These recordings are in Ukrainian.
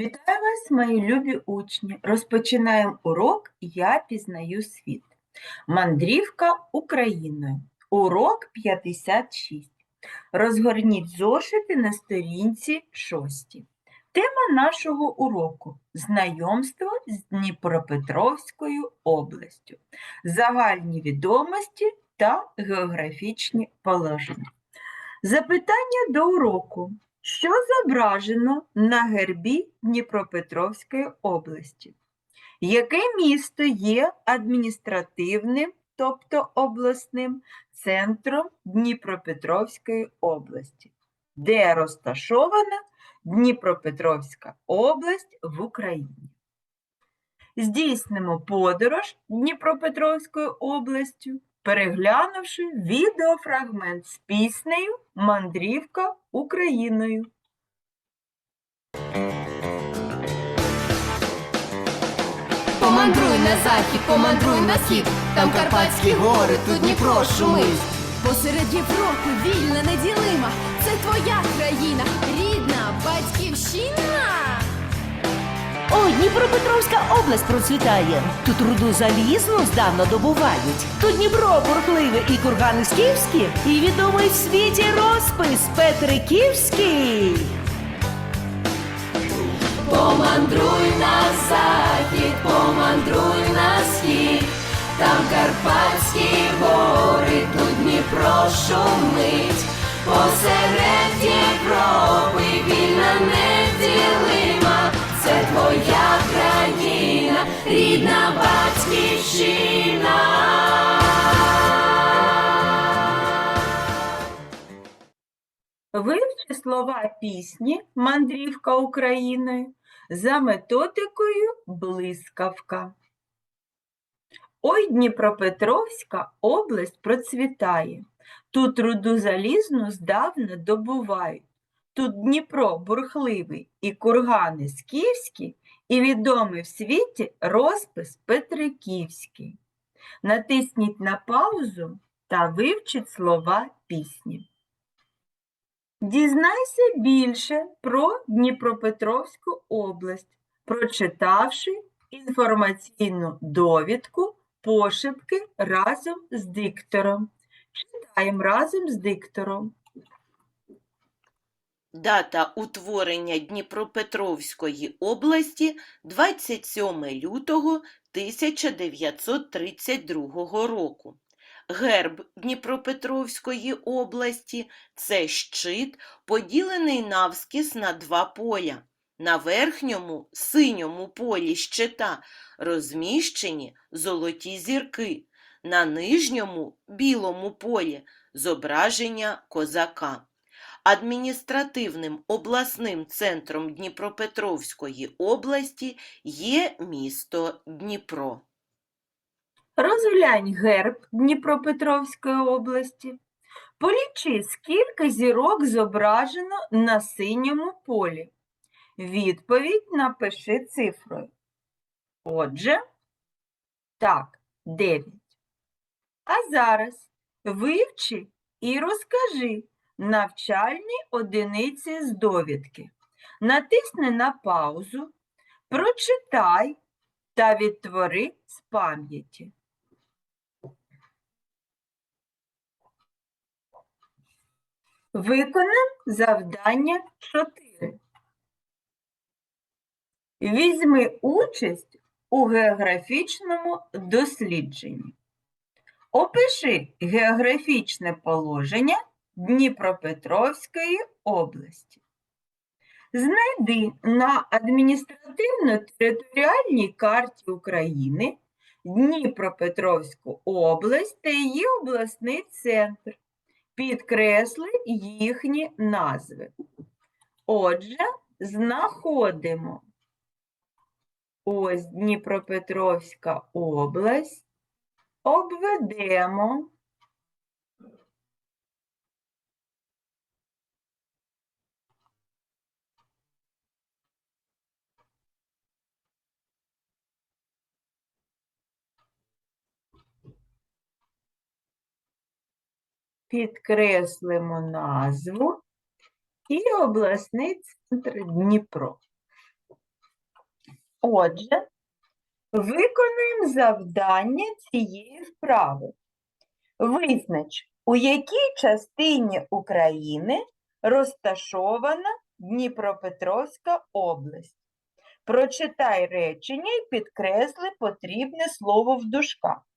Вітаю вас, мої любі учні! Розпочинаємо урок Я пізнаю світ. Мандрівка Україною. Урок 56. Розгорніть зошити на сторінці 6. Тема нашого уроку знайомство з Дніпропетровською областю, загальні відомості та географічні положення. Запитання до уроку. Що зображено на гербі Дніпропетровської області? Яке місто є адміністративним, тобто обласним центром Дніпропетровської області? Де розташована Дніпропетровська область в Україні? Здійснимо подорож Дніпропетровською областю, переглянувши відеофрагмент з піснею Мандрівка Україною. Помандруй на захід, помандруй на схід, там Карпатські гори, тут Дніпро шумить. Посеред Європи вільна, неділима, це твоя країна, рідна батьківщина. Ой, Дніпропетровська область процвітає. Тут руду залізну здавна добувають. Тут Дніпро бурхливе і кургани скіфські, і відомий в світі розпис Петриківський. Помандруй на захід, помандруй на схід, там Карпатські гори, тут Дніпро шумить. Посеред Європи вільна неділима, це Вивчи слова пісні Мандрівка Україною за методикою блискавка. Ой, Дніпропетровська область процвітає. Тут руду залізну здавна добувають. Тут Дніпро бурхливий і кургани скіфські, і відомий в світі розпис Петриківський. Натисніть на паузу та вивчіть слова пісні. Дізнайся більше про Дніпропетровську область, прочитавши інформаційну довідку пошепки разом з диктором. Читаємо разом з диктором. Дата утворення Дніпропетровської області 27 лютого 1932 року. Герб Дніпропетровської області це щит, поділений навскіз на два поля. На верхньому синьому полі щита розміщені золоті зірки, на нижньому білому полі зображення козака. Адміністративним обласним центром Дніпропетровської області є місто Дніпро. Розглянь герб Дніпропетровської області. Полічи, скільки зірок зображено на синьому полі. Відповідь напиши цифрою. Отже, так, 9. А зараз вивчи і розкажи навчальні одиниці з довідки. Натисни на паузу, прочитай та відтвори з пам'яті. Виконав завдання 4. Візьми участь у географічному дослідженні. Опиши географічне положення Дніпропетровської області. Знайди на адміністративно-територіальній карті України Дніпропетровську область та її обласний центр. Підкресли їхні назви. Отже, знаходимо ось Дніпропетровська область, обведемо. Підкреслимо назву і обласний центр Дніпро. Отже, виконуємо завдання цієї вправи. Визнач, у якій частині України розташована Дніпропетровська область. Прочитай речення і підкресли потрібне слово в дужках.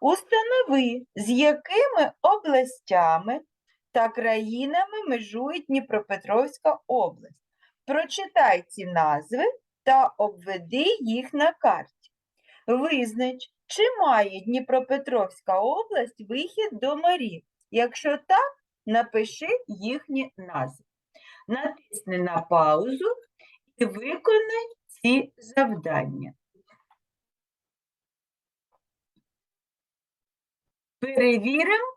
Установи, з якими областями та країнами межує Дніпропетровська область. Прочитай ці назви та обведи їх на карті. Визнач, чи має Дніпропетровська область вихід до морів. Якщо так, напиши їхні назви. Натисни на паузу і виконай ці завдання. Перевіримо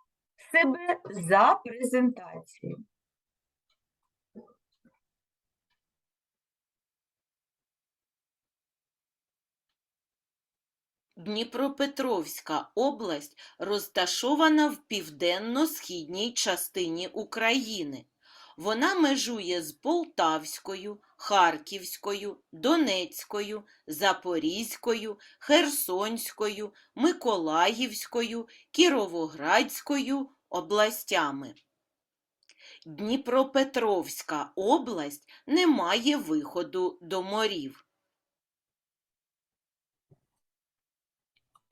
себе за презентацією. Дніпропетровська область розташована в південно-східній частині України. Вона межує з Полтавською, Харківською, Донецькою, Запорізькою, Херсонською, Миколаївською, Кіровоградською областями. Дніпропетровська область не має виходу до морів.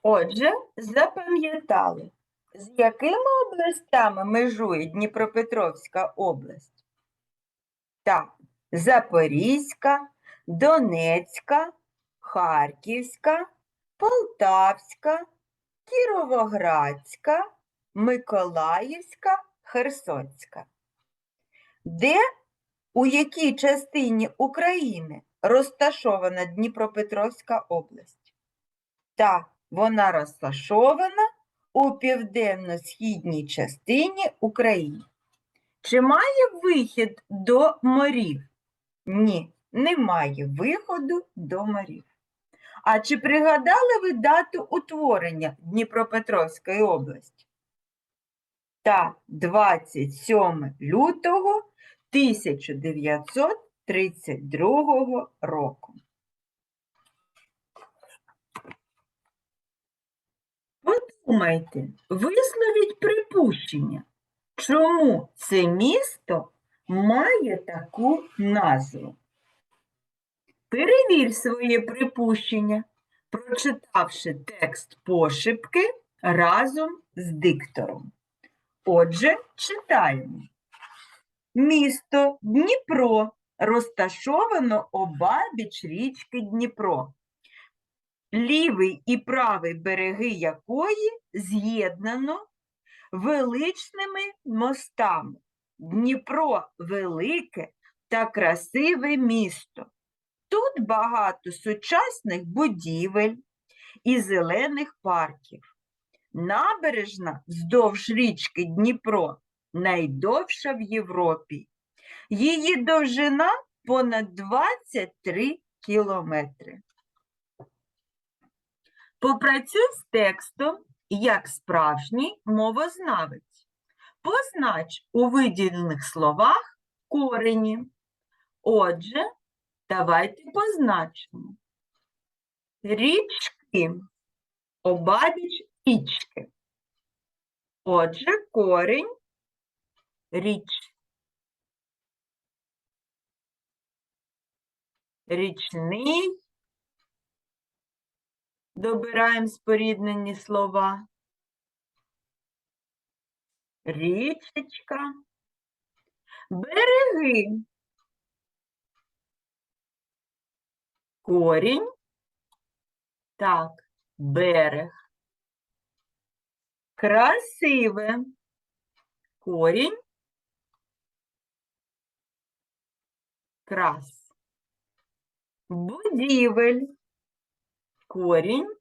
Отже, запам'ятали, з якими областями межує Дніпропетровська область? Так, Запорізька, Донецька, Харківська, Полтавська, Кіровоградська, Миколаївська, Херсонська. Де, у якій частині України розташована Дніпропетровська область? Так, вона розташована у південно-східній частині України. Чи має вихід до морів? Ні, немає виходу до морів. А чи пригадали ви дату утворення Дніпропетровської області? Так, 27 лютого 1932 року. Подумайте, висловіть припущення, чому це місто має таку назву. Перевір своє припущення, прочитавши текст пошепки разом з диктором. Отже, читаємо. Місто Дніпро розташовано обабіч річки Дніпро лівий і правий береги якої з'єднано величними мостами. Дніпро велике та красиве місто. Тут багато сучасних будівель і зелених парків. Набережна вздовж річки Дніпро найдовша в Європі. Її довжина понад 23 кілометри. Попрацюй з текстом як справжній мовознавець. Познач у виділених словах корені. Отже, давайте позначимо. Річки. Обабіч річки. Отже, корінь річ. Річний Добираємо споріднені слова. Річечка. Береги. Корінь. Так, берег. Красиве. Корінь. Крас. Будівель корінь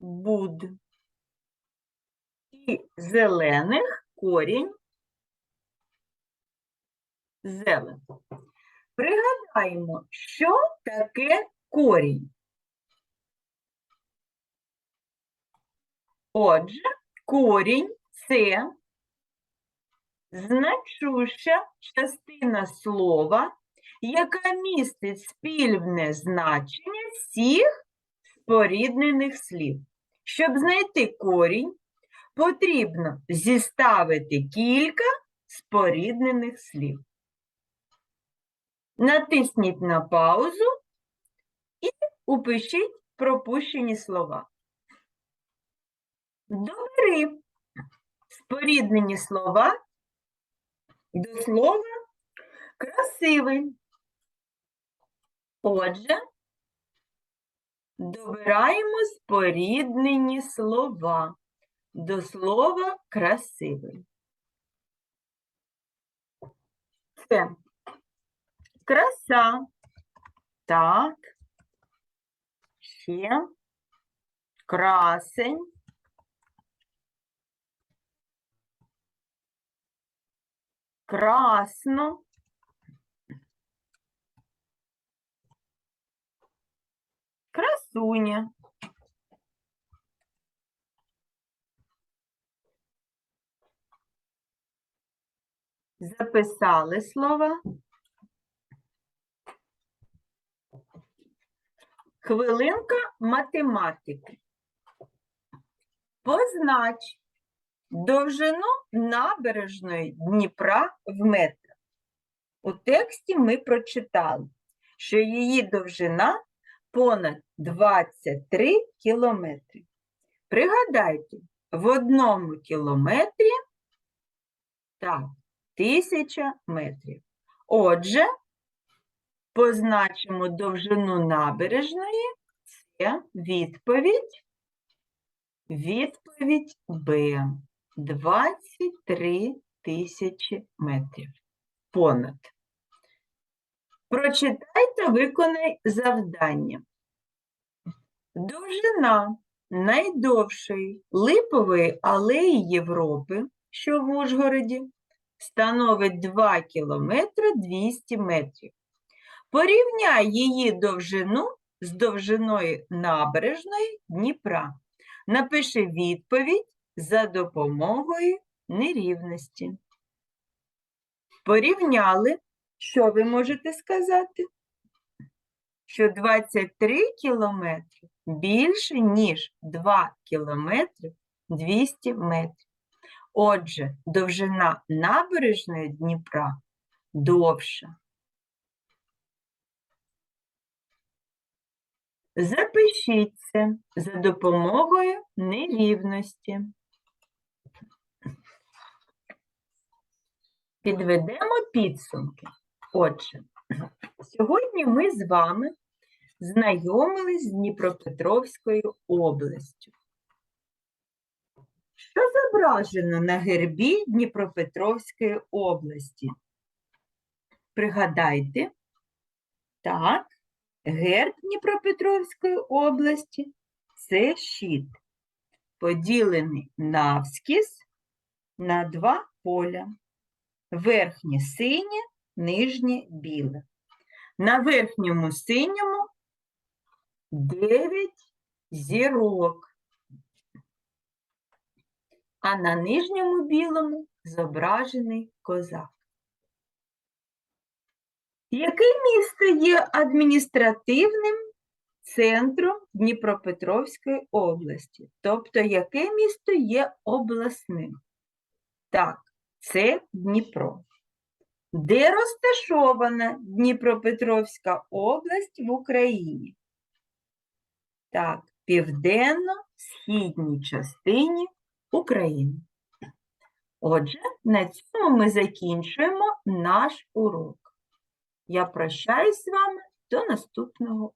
буд. І зелених корінь зелен. Пригадаємо, що таке корінь. Отже, корінь це значуща частина слова, яка містить спільне значення всіх споріднених слів. Щоб знайти корінь, потрібно зіставити кілька споріднених слів. Натисніть на паузу і упишіть пропущені слова. Добери споріднені слова до слова красивий. Отже, добираємо споріднені слова до слова красивий. Це краса. Так. Ще красень. Красно. Красуня. Записали слова. Хвилинка математики. Познач довжину набережної Дніпра в метрах. У тексті ми прочитали, що її довжина понад 23 кілометри. Пригадайте, в одному кілометрі так, тисяча метрів. Отже, позначимо довжину набережної. Це відповідь. Відповідь Б. 23 тисячі метрів. Понад. Прочитай та виконай завдання. Довжина найдовшої липової алеї Європи, що в Ужгороді, становить 2 кілометри 200 метрів. Порівняй її довжину з довжиною набережної Дніпра. Напиши відповідь за допомогою нерівності. Порівняли, що ви можете сказати? Що 23 кілометри більше, ніж 2 кілометри 200 метрів. Отже, довжина набережної Дніпра довша. Запишіть це за допомогою нерівності. Підведемо підсумки. Отже, сьогодні ми з вами знайомились з Дніпропетровською областю. Що зображено на гербі Дніпропетровської області? Пригадайте. Так, герб Дніпропетровської області це щит, поділений навскіз на два поля. Верхнє синє, нижнє біле. На верхньому синьому 9 зірок, а на нижньому білому зображений козак. Яке місто є адміністративним центром Дніпропетровської області? Тобто, яке місто є обласним? Так, це Дніпро. Де розташована Дніпропетровська область в Україні? Так, південно-східній частині України. Отже, на цьому ми закінчуємо наш урок. Я прощаюсь з вами до наступного